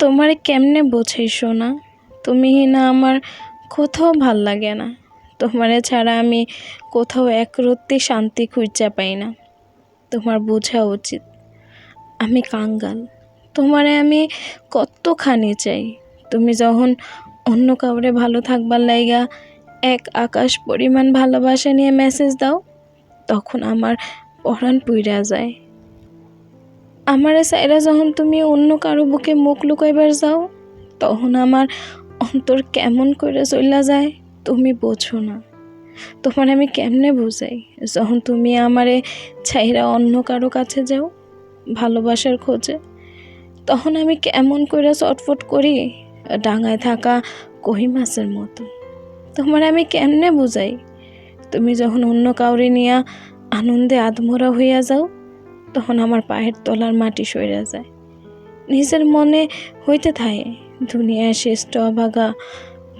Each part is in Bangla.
তোমারে কেমনে বোঝাই শোনা তুমি না আমার কোথাও ভালো লাগে না। তোমারে ছাড়া আমি কোথাও এক রত্তি শান্তি খুঁজে পাই না। তোমার বোঝা উচিত। আমি কাঙ্গাল। তোমারে আমি কতখানি চাই? তুমি যখন অন্য কাউরে ভালো থাকবার লাইগা এক আকাশ পরিমাণ ভালোবাসা নিয়ে মেসেজ দাও, তখন আমার পরাণ পুইরা যায়। আমারে সাইরা যখন তুমি অন্য কারও বুকে মুখ লুকাইবার যাও, তখন আমার অন্তর কেমন করে চইলা যায় তুমি বোঝো না। তোমার আমি কেমনে বুঝাই? যখন তুমি আমারে ছাইরা অন্য কারও কাছে যাও, ভালোবাসার খোঁজে, তখন আমি কেমন করে চটফট করি? ডাঙায় থাকা কহি মাছের মতো। তোমার আমি কেমনে বুঝাই? তুমি যখন অন্য কাউরে নিয়া আনন্দে আধমরা হইয়া যাও তখন আমার পায়ের তলার মাটি সইরা যায়। নিজের মনে হইতে থাকে দুনিয়ার শ্রেষ্ঠ অভাগা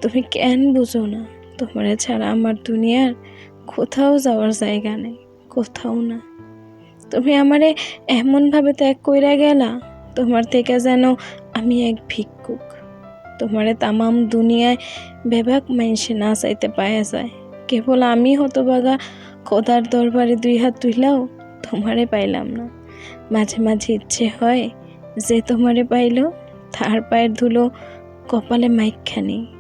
তুমি কেন বুঝো না? তোমার ছাড়া আমার দুনিয়ার কোথাও যাওয়ার জায়গা নেই, কোথাও না। তুমি আমারে এমনভাবে ত্যাগ কইরা গেলা, তোমার থেকে যেন আমি এক ভিক্ষুক। তোমারে তামাম দুনিয়ায় বেবাক মানুষে না চাইতে পায়া যায়। কেবল আমি হতবাগা খোদার দরবারে দুই হাত তুইলাও তোমারে পাইলাম না। মাঝে মাঝে ইচ্ছে হয় যে তোমারে পাইল, তার পায়ের ধুলো কপালে মাইকখানি।